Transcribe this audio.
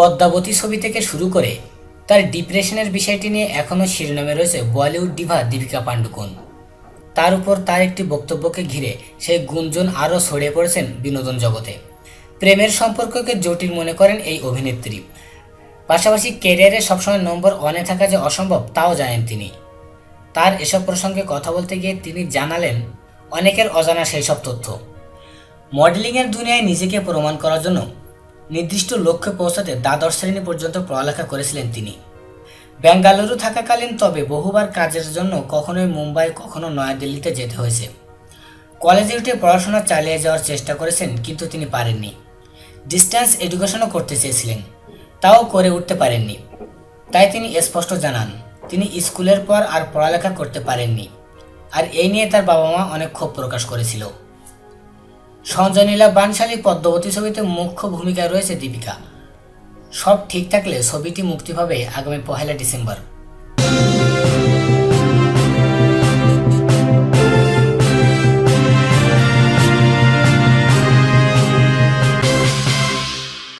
পদ্মাবতী ছবি থেকে শুরু করে তার ডিপ্রেশনের বিষয়টি নিয়ে এখনও শিরোনামে রয়েছে বলিউড ডিভা দীপিকা পাণ্ডুকোন তার উপর তার একটি বক্তব্যকে ঘিরে সেই গুঞ্জন আরও ছড়িয়ে পড়েছেন বিনোদন জগতে। প্রেমের সম্পর্ককে জটিল মনে করেন এই অভিনেত্রী। পাশাপাশি ক্যারিয়ারে সবসময় নম্বর ওয়ানে থাকা যে অসম্ভব তাও জানেন তিনি। তার এসব প্রসঙ্গে কথা বলতে গিয়ে তিনি জানালেন, অনেকের অজানা সেই সব তথ্য। মডেলিংয়ের দুনিয়ায় নিজেকে প্রমাণ করার জন্য নির্দিষ্ট লক্ষ্যে পৌঁছাতে দ্বাদশ শ্রেণি পর্যন্ত পড়ালেখা করেছিলেন তিনি। বেঙ্গালুরু থাকাকালীন তবে বহুবার কাজের জন্য কখনোই মুম্বাই, কখনো নয়াদিল্লিতে যেতে হয়েছে। কলেজে উঠে পড়াশোনা চালিয়ে যাওয়ার চেষ্টা করেছেন, কিন্তু তিনি পারেননি। ডিস্ট্যান্স এডুকেশনও করতে চেয়েছিলেন, তাও করে উঠতে পারেননি। তাই তিনি স্পষ্ট জানান, তিনি স্কুলের পর আর পড়ালেখা করতে পারেননি। আর এই নিয়ে তার বাবা মা অনেক ক্ষোভ প্রকাশ করেছিল। সঞ্জনীলা বানশালী পদ্মবতী ছবিতে মুখ্য ভূমিকায় রয়েছে দীপিকা। সব ঠিক থাকলে ছবিটি মুক্তি পাবে আগামী পহেলা ডিসেম্বর।